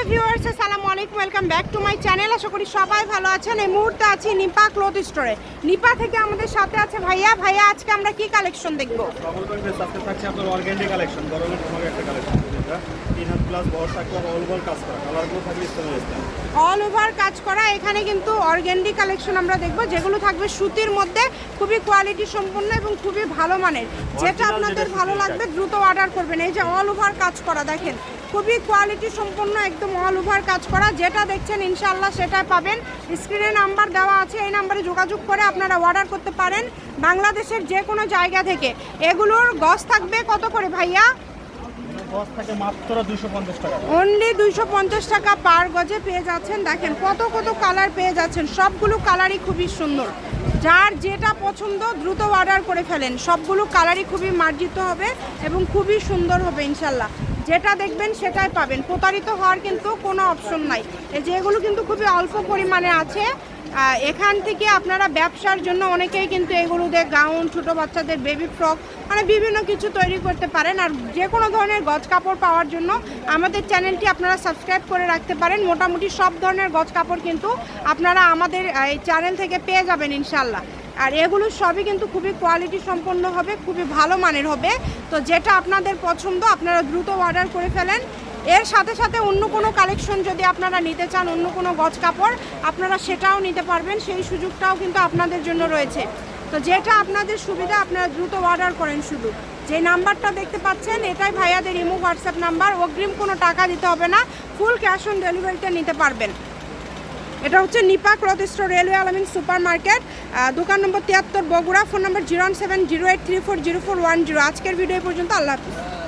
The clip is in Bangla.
হ্যালো ভিউয়ার্স আসসালামু আলাইকুম welcome back to my channel. আশা করি সবাই ভালো আছেন। এই মুহূর্তে আছি নিপা ক্লথ স্টোরে নিপা থেকে আমাদের সাথে আছে ভাইয়া। ভাইয়া আজকে আমরা কি কালেকশন দেখব? কালেকশন একটা অল ওভার কাজ করা। এখানে কিন্তু অর্গ্যান্ডি কালেকশন আমরা দেখব। যেগুলো থাকবে সুতির মধ্যে খুবই কোয়ালিটি সম্পন্ন এবং খুবই ভালো মানের। যেটা আপনাদের ভালো লাগবে দ্রুত অর্ডার করবেন। এই যে অল ওভার কাজ করা দেখেন। খুবই কোয়ালিটি সম্পন্ন একদম অল ওভার কাজ করা। যেটা দেখছেন ইনশাল্লাহ সেটা পাবেন। স্ক্রিনে নাম্বার দেওয়া আছে এই নাম্বারে যোগাযোগ করে আপনারা অর্ডার করতে পারেন বাংলাদেশের যে কোনো জায়গা থেকে। এগুলোর গজ থাকবে কত করে ভাইয়া? পঞ্চাশ টাকা। অনলি দুইশো পঞ্চাশ টাকা পার গজে পেয়ে যাচ্ছেন। দেখেন কত কত কালার পেয়ে যাচ্ছেন। সবগুলো কালারই খুবই সুন্দর। যার যেটা পছন্দ দ্রুত অর্ডার করে ফেলেন। সবগুলো কালারই খুবই মার্জিত হবে এবং খুবই সুন্দর হবে ইনশাল্লাহ যেটা দেখবেন সেটাই পাবেন। প্রতারিত হওয়ার কিন্তু কোনো অপশন নাই। এই যে এগুলো কিন্তু খুবই অল্প পরিমাণে আছে এখান থেকে আপনারা ব্যবসার জন্য অনেকেই কিন্তু এগুলো দিয়ে গাউন, ছোটো বাচ্চাদের বেবি ফ্রক মানে বিভিন্ন কিছু তৈরি করতে পারেন। আর যে কোনো ধরনের গজ কাপড় পাওয়ার জন্য আমাদের চ্যানেলটি আপনারা সাবস্ক্রাইব করে রাখতে পারেন। মোটামুটি সব ধরনের গজ কাপড় কিন্তু আপনারা আমাদের এই চ্যানেল থেকে পেয়ে যাবেন ইনশাল্লাহ আর এগুলো সবই কিন্তু খুবই কোয়ালিটি সম্পন্ন হবে, খুবই ভালো মানের হবে। তো যেটা আপনাদের পছন্দ, আপনারা দ্রুত অর্ডার করে ফেলেন। এর সাথে সাথে অন্য কোনো কালেকশন যদি আপনারা নিতে চান, অন্য কোনো গজ কাপড়, আপনারা সেটাও নিতে পারবেন। সেই সুযোগটাও কিন্তু আপনাদের জন্য রয়েছে। তো যেটা আপনাদের সুবিধা, আপনারা দ্রুত অর্ডার করেন শুধু। যে নাম্বারটা দেখতে পাচ্ছেন, এটাই ভাইয়াদের ইমো, হোয়াটসঅ্যাপ নাম্বার। অগ্রিম কোনো টাকা দিতে হবে না ফুল ক্যাশ অন ডেলিভারিতে নিতে পারবেন। এটা হচ্ছে Nipa cloth store, railway Alamin super market দোকান নম্বর তিয়াত্তর, বগুড়া, ফোন নম্বর zero one seven zero eight three four zero four one zero. আজকের ভিডিও পর্যন্ত, আল্লাহ হাফিজ।